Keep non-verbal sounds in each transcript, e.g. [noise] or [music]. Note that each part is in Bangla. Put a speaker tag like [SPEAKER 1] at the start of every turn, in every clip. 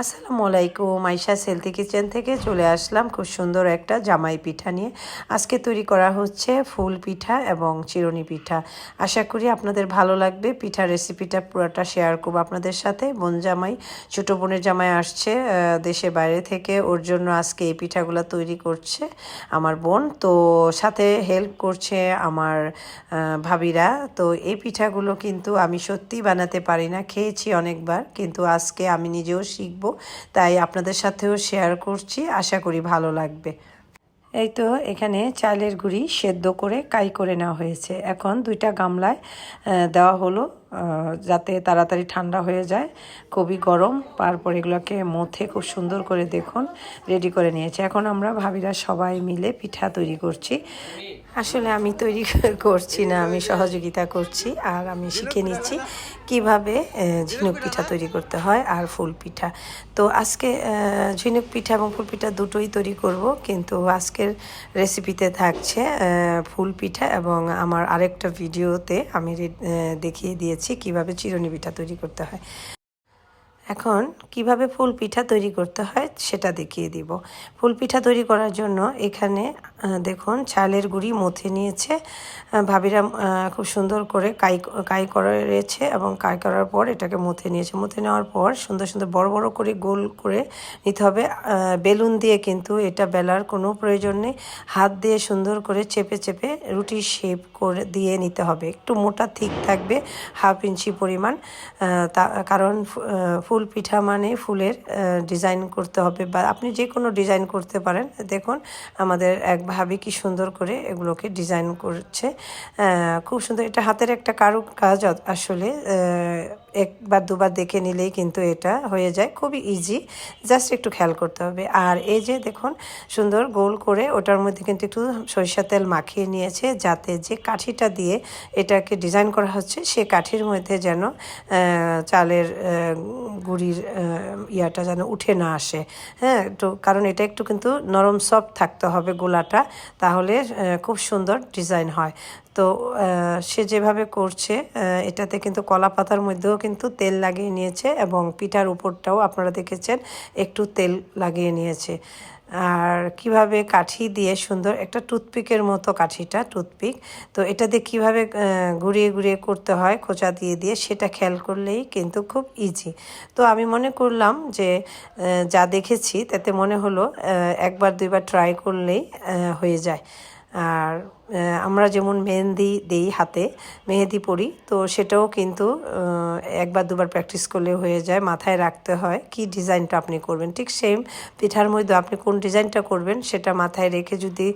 [SPEAKER 1] আসসালামু আলাইকুম আইসা সেলথি কিচেন থেকে চলে আসলাম খুব সুন্দর একটা জামাই পিঠা নিয়ে। আজকে তৈরি করা হচ্ছে ফুল পিঠা এবং চিরনি পিঠা। আশা করি আপনাদের ভালো লাগবে। পিঠা রেসিপিটা পুরোটা শেয়ার করব আপনাদের সাথে। বোন জামাই, ছোটো বোনের জামাই আসছে দেশে বাইরে থেকে ওর জন্য আজকে এই পিঠাগুলো তৈরি করছে আমার বোন। তো সাথে হেল্প করছে আমার ভাবিরা। তো এই পিঠাগুলো কিন্তু আমি সত্যি বানাতে পারি না, খেয়েছি অনেকবার। কিন্তু আজকে আমি নিজেও শিখব তাই আপনাদের সাথেও শেয়ার করছি, আশা করি ভালো লাগবে। এই তো এখানে চালের গুঁড়ি সেদ্ধ করে কাই করে নেওয়া হয়েছে। এখন দুইটা গামলায় দেওয়া হলো যাতে তাড়াতাড়ি ঠান্ডা হয়ে যায়। খুবই গরম, তারপর এগুলোকে মথে খুব সুন্দর করে দেখুন রেডি করে নিয়েছে। এখন আমরা ভাবিরা সবাই মিলে পিঠা তৈরি করছি। আসলে আমি তৈরি [laughs] করছি না, আমি সহযোগিতা করছি আর আমি শিখে নিচ্ছি কীভাবে ঝিনুক পিঠা তৈরি করতে হয় আর ফুল পিঠা। তো আজকে ঝিনুক পিঠা এবং ফুল পিঠা দুটোই তৈরি করব, কিন্তু আজকের রেসিপিতে থাকছে ফুল পিঠা এবং আমার আরেকটা ভিডিওতে আমি দেখিয়ে দিয়েছি। কীভাবে চিরনিবিটা তৈরি করতে হয়। এখন কীভাবে ফুল পিঠা তৈরি করতে হয় সেটা দেখিয়ে দিব। ফুল পিঠা তৈরি করার জন্য এখানে দেখুন চালের গুঁড়ি মথে নিয়েছে। ভাবিরা খুব সুন্দর করে কাই কাই করেছে এবং কাই করার পর এটাকে মথে নিয়েছে। মথে নেওয়ার পর সুন্দর সুন্দর বড় বড় করে গোল করে নিতে হবে। বেলুন দিয়ে কিন্তু এটা বেলার কোনো প্রয়োজন নেই। হাত দিয়ে সুন্দর করে চেপে চেপে রুটির শেপ করে দিয়ে নিতে হবে। একটু মোটা থিক থাকবে হাফ ইঞ্চি পরিমাণ। তা কারণ ফু- আহ, ফুল পিঠা মানে ফুলের ডিজাইন করতে হবে বা আপনি যে কোনো ডিজাইন করতে পারেন। দেখুন, আমাদের এক ভাবে কি সুন্দর করে এগুলোকে ডিজাইন করছে। খুব সুন্দর, এটা হাতের একটা কারু কাজ আসলে একবার দুবার দেখে নিলেই কিন্তু এটা হয়ে যায়। খুবই ইজি জাস্ট একটু খেয়াল করতে হবে। আর এই যে দেখুন, সুন্দর গোল করে ওটার মধ্যে কিন্তু একটু সরিষা তেল মাখিয়ে নিয়েছে, যাতে যে কাঠিটা দিয়ে এটাকে ডিজাইন করা হচ্ছে, সে কাঠির মধ্যে যেন চালের গুঁড়ির ইয়াটা যেন উঠে না আসে। হ্যাঁ একটু কারণ এটা একটু কিন্তু নরম সফট থাকতে হবে গোলাটা, তাহলে খুব সুন্দর ডিজাইন হয়। তো সে যেভাবে করছে এটাতে কিন্তু কলা পাতার মধ্যেও কিন্তু তেল লাগিয়ে নিয়েছে এবং পিঠার উপরটাও আপনারা দেখেছেন একটু তেল লাগিয়ে নিয়েছে। আর কীভাবে কাঠি দিয়ে সুন্দর একটা টুথপিকের মতো কাঠিটা, টুথপিক, তো এটা দিয়ে কীভাবে ঘুরিয়ে ঘুরিয়ে করতে হয়, খোঁচা দিয়ে দিয়ে, সেটা খেয়াল করলেই কিন্তু খুব ইজি তো আমি মনে করলাম যে যা দেখেছি, তাতে মনে হলো একবার দুইবার ট্রাই করলেই হয়ে যায়। আর আমরা যেমন মেহেন্দি দেই হাতে মেহেদি পরি, তো সেটাও কিন্তু একবার দুবার প্র্যাকটিস করলে হয়ে যায়, মাথায় রাখতে হয় কি ডিজাইনটা আপনি করবেন। ঠিক সেম পিঠার মধ্যে আপনি কোন ডিজাইনটা করবেন সেটা মাথায় রেখে যদি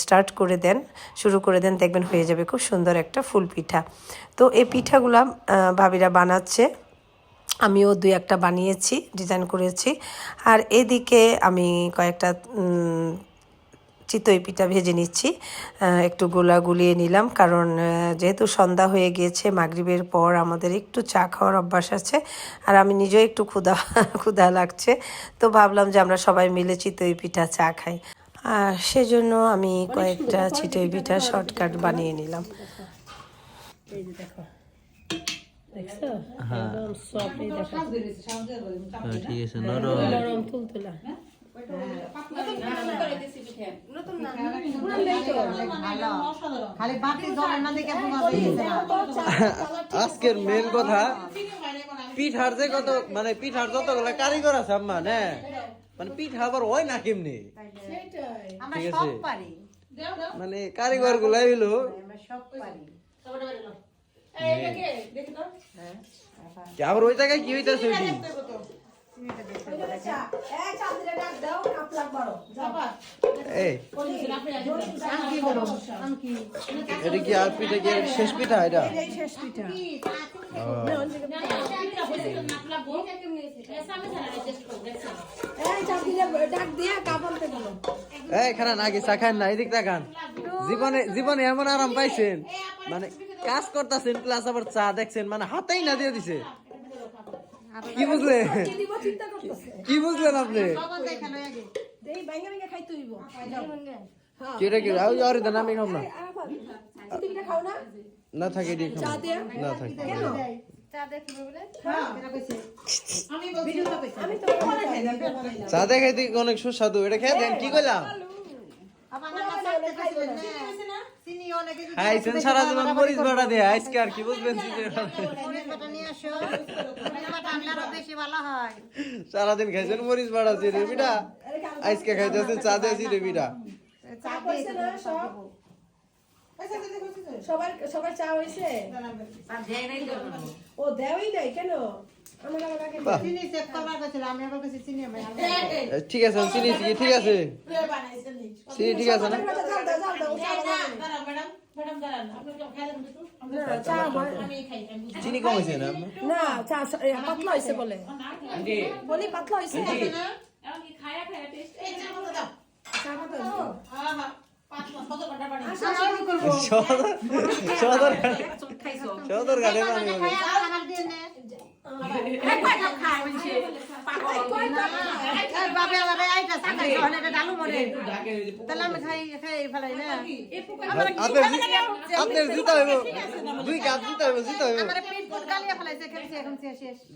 [SPEAKER 1] স্টার্ট করে দেন, শুরু করে দেন, দেখবেন হয়ে যাবে খুব সুন্দর একটা ফুল পিঠা। তো এই পিঠাগুলা ভাবিরা বানাচ্ছে। আমিও দুই একটা বানিয়েছি ডিজাইন করেছি। আর এদিকে আমি কয়েকটা চিতই পিঠা ভেজে নিচ্ছি। একটু গোলা গুলিয়ে নিলাম কারণ যেহেতু সন্ধ্যা হয়ে গিয়েছে মাগরিবের পর আমাদের একটু চা খাওয়ার অভ্যাস আছে আর আমি নিজেও একটু ক্ষুধা [laughs] ক্ষুধা লাগছে। তো ভাবলাম যে আমরা সবাই মিলে চিতই পিঠা চা খাই। আর সেজন্য আমি কয়েকটা চিতই পিঠা শর্টকাট বানিয়ে নিলাম।
[SPEAKER 2] এই যে দেখো। দেখছ? একদম সফট এই দেখো
[SPEAKER 3] হ্যাঁ, ঠিক আছে নরম।
[SPEAKER 2] নরম তুলতুলা
[SPEAKER 3] আজকের মেন কথা পিঠার যে কত মানে পিঠার যতগুলো কারিগর আছে আম্মা না মানে পিঠা আবার হয় না কেমনি ঠিক আছে। মানে কারিগর গুলাই হইল
[SPEAKER 4] আমরা সব পারি
[SPEAKER 3] কি আবার ওই জায়গায় কি হইতাছে এটা কি আর পিঠা কি? শেষ পিঠা এটা?
[SPEAKER 4] শেষ পিঠা
[SPEAKER 3] খান আগে চা খান না এদিক তাকান জীবনে জীবনে এমন আরাম পাইছেন। মানে কাজ করতেছেন প্লাস আবার চা দেখছেন মানে হাতেই না দিয়ে দিছে। কি বুঝলেন? কি বুঝলেন আপনি? কেটা কি আর আর দেন আমি খাম না। না? থাকে না থাকে।
[SPEAKER 2] আমি তো
[SPEAKER 3] চা দেখাইতে অনেক সুস্বাদু। এটা খেয়ে দেন কি কইলাম?
[SPEAKER 4] আবার না চাকতে খাইবেন না চিনি অনেকে যদি
[SPEAKER 3] খাইছেন সারা জীবন মরিচ বাটা দিয়ে আজকে আর কি বুঝবেন
[SPEAKER 4] হয়
[SPEAKER 3] সারাদিন খাইছেন মরিচ বাটা চিনি পিঠা আজকে খাইতেছেন চা দিয়ে পিঠা
[SPEAKER 2] সব সবার সবার চা হয়েছে ও দেওয়াই নাই কেন
[SPEAKER 3] ঠিক আছে চিনি চিনি ঠিক আছে চিনি ঠিক আছে না চিনি কম হয়েছে না
[SPEAKER 2] না পাতলা হয়েছে বলে বলি পাতলা হয়েছে
[SPEAKER 3] সদর সদর গাড়ি মানে
[SPEAKER 4] খাই আমার দিয়ে নে এই বাবা আবার আইটা সাকাই হলে এটা ডালু মরে তাহলে আমি খাই খাই ফেলাই না
[SPEAKER 3] আপনার আপনার জিতা হইব দুই কাপ জিতা হইব জিতা হইব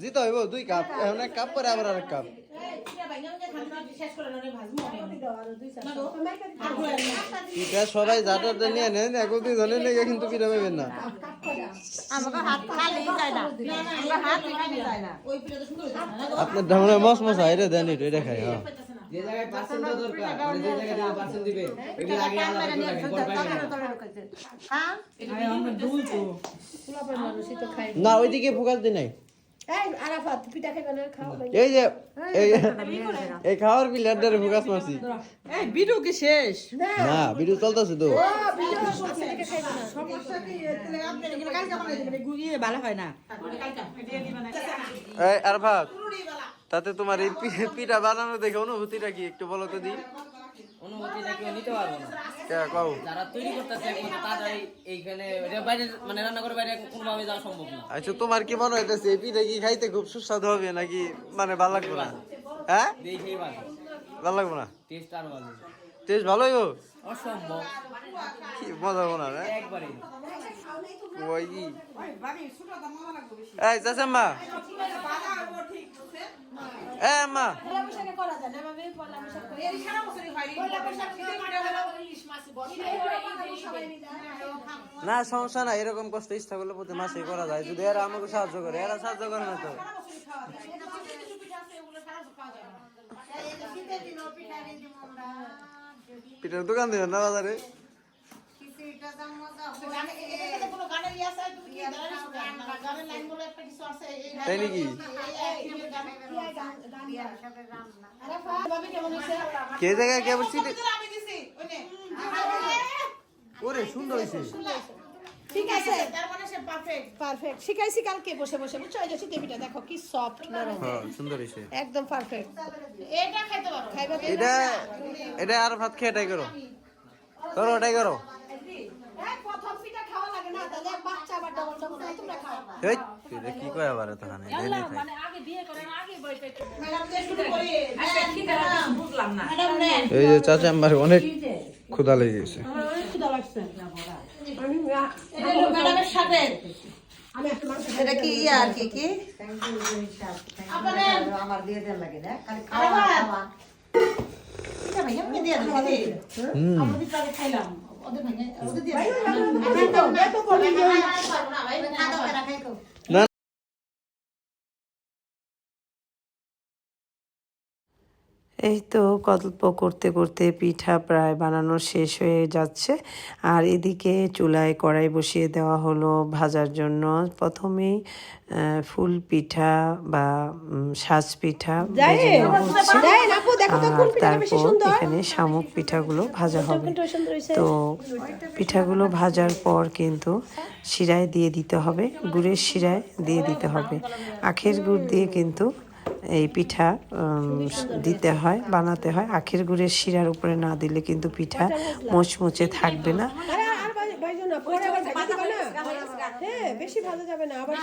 [SPEAKER 3] জিতা হইব দুই কাপ এখন এক কাপ পরে আবার আরেক কাপ পিঠা সবাই যাটা নিয়ে নেন এক দুই লেগে কিন্তু পিঠা পাইবেন না
[SPEAKER 4] হাত খালি যায় না আমার হাত খালি যায় না
[SPEAKER 3] আপনার ধামনে মস মস হাইরে দেন এটা এটা খাই হ্যাঁ।
[SPEAKER 5] যে জায়গায় পার্সেন্ট দরকার মানে যে জায়গায় পার্সেন্ট দিবে এগুলো আগে আলাদা করে না।
[SPEAKER 4] হ্যাঁ?
[SPEAKER 2] পোলাপের মানুষই তো। খাই।
[SPEAKER 3] না ওইদিকে ফোকাস দি নাই।
[SPEAKER 2] এই আরাফাত পিঠা খাইবে না খাও ভাই।
[SPEAKER 3] এই যে এই এই খাওয়ার প্লেয়ারটারে ফোকাস মারছি।
[SPEAKER 6] এই ভিডিও কি শেষ?
[SPEAKER 3] না। ভিডিও চলতেছে তো।
[SPEAKER 6] গুগিয়ে ভালো হয়
[SPEAKER 3] তাতে তোমার এই পিঠা বানানো দেখে অনুভূতিটা কি একটু বলো তো দি?
[SPEAKER 5] অনুমতিটা কেউ নিতে পারব না।
[SPEAKER 3] কও?
[SPEAKER 5] যারা তৈরি করতেছে একমাত্র এইখানে বাইরে মানে রান্না করে বাইরে কোনোভাবে যাওয়া সম্ভব না।
[SPEAKER 3] আচ্ছা তোমার কি মনে হইতেছে এই পিঠা কি খাইতে খুব সুস্বাদু হবে নাকি মানে ভালো লাগবে না? হ্যাঁ?
[SPEAKER 5] দেখেই ভালো।
[SPEAKER 3] ভালো লাগবে না?
[SPEAKER 5] টেস্ট আরও ভালো।
[SPEAKER 3] টেস্ট ভালো হইব?
[SPEAKER 5] অসম্ভব।
[SPEAKER 3] কি মজা হবে না রে? ওই কি? এই চাচাম্মা এ আম্মা না। সমস্যা না এরকম কষ্ট ইচ্ছা করলে প্রতি মাসে করা যায়। যদি এরা আমাকে সাহায্য করে এরা সাহায্য করে না তো। পিঠার দোকান দিবেন না বাজারে? তাই নাকি? কে জায়গায় কে বলছি ওরে সুন্দর হয়েছে।
[SPEAKER 2] ঠিক আছে। পারফেক্ট শিখাইছি কালকে বসে বসে বুঝছ? এই যে শীতের দেখো কি সফট নরম।
[SPEAKER 3] হ্যাঁ সুন্দর
[SPEAKER 2] একদম পারফেক্ট এটা খাইতে পারো। খাইবা
[SPEAKER 3] এটা এটা আর ভাত খেয়ে এটাই করো। করো ওটাই করো। কি কয় আবার এত এই যে চাচা আমার অনেক ক্ষুধা লেগে গেছে।
[SPEAKER 4] এটা কি ইয়া আর কি কি? আমার দিয়ে দেন লাগে না খালি খাওয়া খাওয়া। এটা ভাই আমি দিয়ে দিছি
[SPEAKER 3] হুম
[SPEAKER 4] খাদো করে খাইকো
[SPEAKER 3] না
[SPEAKER 1] এই তো গল্প করতে করতে পিঠা প্রায় বানানো শেষ হয়ে যাচ্ছে। আর এদিকে চুলায় কড়াই বসিয়ে দেওয়া হলো ভাজার জন্য। প্রথমেই ফুল পিঠা বা সাজ পিঠা আর তারপর এখানে শামুক পিঠাগুলো ভাজা হবে। তো পিঠাগুলো ভাজার পর কিন্তু শিরায় দিয়ে দিতে হবে। গুড়ের শিরায় দিয়ে দিতে হবে। আখের গুড় দিয়ে কিন্তু এই পিঠা দিতে হয় বানাতে হয়। আখের গুড়ের শিরার উপরে না দিলে কিন্তু পিঠা মুচমুচে থাকবে না।
[SPEAKER 2] আরে আর ভাই ভাইজন না আবার যাবে পরে-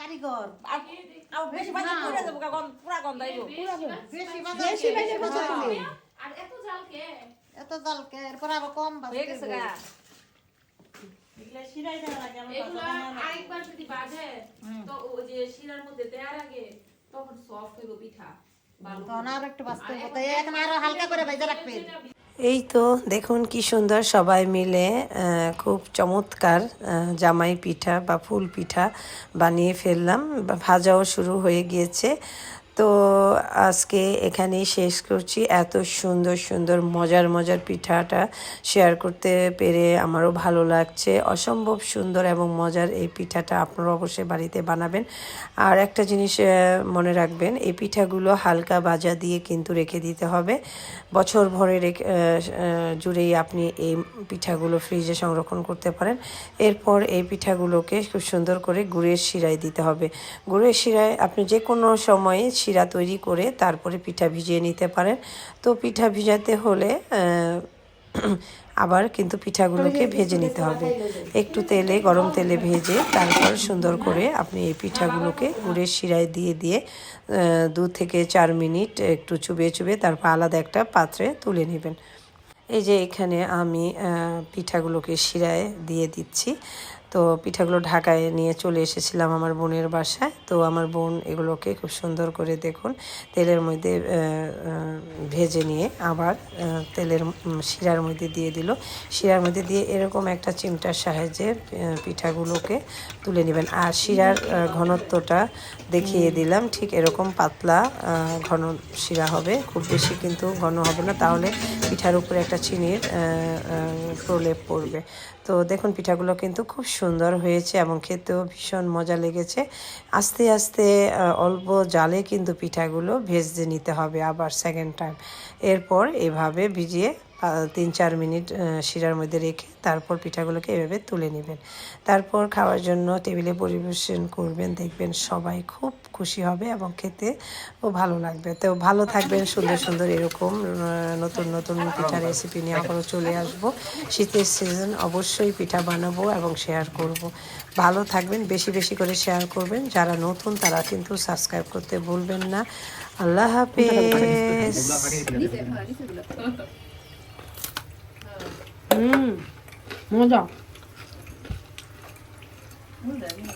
[SPEAKER 4] কারিগর
[SPEAKER 6] বেশি বাজে
[SPEAKER 4] এত এরপর
[SPEAKER 6] গা
[SPEAKER 7] এগুলা আরেকবার যদি বাজে তো ওই যে শিরার মধ্যে দেওয়ার আগে তখন সফট হইব পিঠা
[SPEAKER 1] এই তো দেখুন কি সুন্দর সবাই মিলে খুব চমৎকার জামাই পিঠা বা ফুল পিঠা বানিয়ে ফেললাম। বা ভাজাও শুরু হয়ে গিয়েছে। তো আজকে এখানেই শেষ করছি। এত সুন্দর সুন্দর, মজার মজার পিঠাটা শেয়ার করতে পেরে আমারও ভালো লাগছে। অসম্ভব সুন্দর এবং মজার এই পিঠাটা আপনারা অবশ্যই বাড়িতে বানাবেন। আর একটা জিনিস মনে রাখবেন, এই পিঠাগুলো হালকা বাজা দিয়ে কিন্তু রেখে দিতে হবে। বছর ভরে জুড়েই আপনি এই পিঠাগুলো ফ্রিজে সংরক্ষণ করতে পারেন। এরপর এই পিঠাগুলোকে খুব সুন্দর করে গুড়ের শিরায় দিতে হবে। গুড়ের শিরায় আপনি যে কোনো সময়ে শিরা তৈরি করে তারপরে পিঠা ভিজিয়ে নিতে পারেন। তো পিঠা ভিজাতে হলে আবার কিন্তু পিঠাগুলোকে ভেজে নিতে হবে। একটু তেলে, গরম তেলে ভেজে তারপর সুন্দর করে আপনি এই পিঠাগুলোকে গুড়ের শিরায় দিয়ে দিয়ে দু থেকে চার মিনিট একটু চুবিয়ে চুবিয়ে তারপর আলাদা একটা পাত্রে তুলে নেবেন। এই যে এখানে আমি পিঠাগুলোকে শিরায় দিয়ে দিচ্ছি। তো পিঠাগুলো ঢাকায় নিয়ে চলে এসেছিলাম আমার বোনের বাসায়। তো আমার বোন এগুলোকে খুব সুন্দর করে দেখুন, তেলের মধ্যে ভেজে নিয়ে আবার তেলের শিরার মধ্যে দিয়ে দিল। শিরার মধ্যে দিয়ে এরকম একটা চিমটার সাহায্যে পিঠাগুলোকে তুলে নেবেন। আর শিরার ঘনত্বটা দেখিয়ে দিলাম, ঠিক এরকম পাতলা ঘন শিরা হবে। খুব বেশি কিন্তু ঘন হবে না, তাহলে পিঠার উপরে একটা চিনির প্রলেপ পড়বে। তো দেখুন, পিঠাগুলো কিন্তু খুব সুন্দর হয়েছে এবং খেতেও ভীষণ মজা লেগেছে। আস্তে আস্তে অল্প জালে কিন্তু পিঠাগুলো ভেজে নিতে হবে আবার সেকেন্ড টাইম এরপর এভাবে ভিজিয়ে তিন চার মিনিট শিরার মধ্যে রেখে তারপর পিঠাগুলোকে এভাবে তুলে নেবেন। তারপর খাওয়ার জন্য টেবিলে পরিবেশন করবেন, দেখবেন সবাই খুব খুশি হবে এবং খেতে ও ভালো লাগবে। তো ভালো থাকবেন, সুন্দর সুন্দর এরকম নতুন নতুন পিঠা রেসিপি নিয়ে আবারও চলে আসব। শীতের সিজন অবশ্যই পিঠা বানাবো এবং শেয়ার করব। ভালো থাকবেন, বেশি বেশি করে শেয়ার করবেন। যারা নতুন, তারা কিন্তু সাবস্ক্রাইব করতে ভুলবেন না। আল্লাহ হাফেজ।
[SPEAKER 2] Ну. Да. Ну да, він.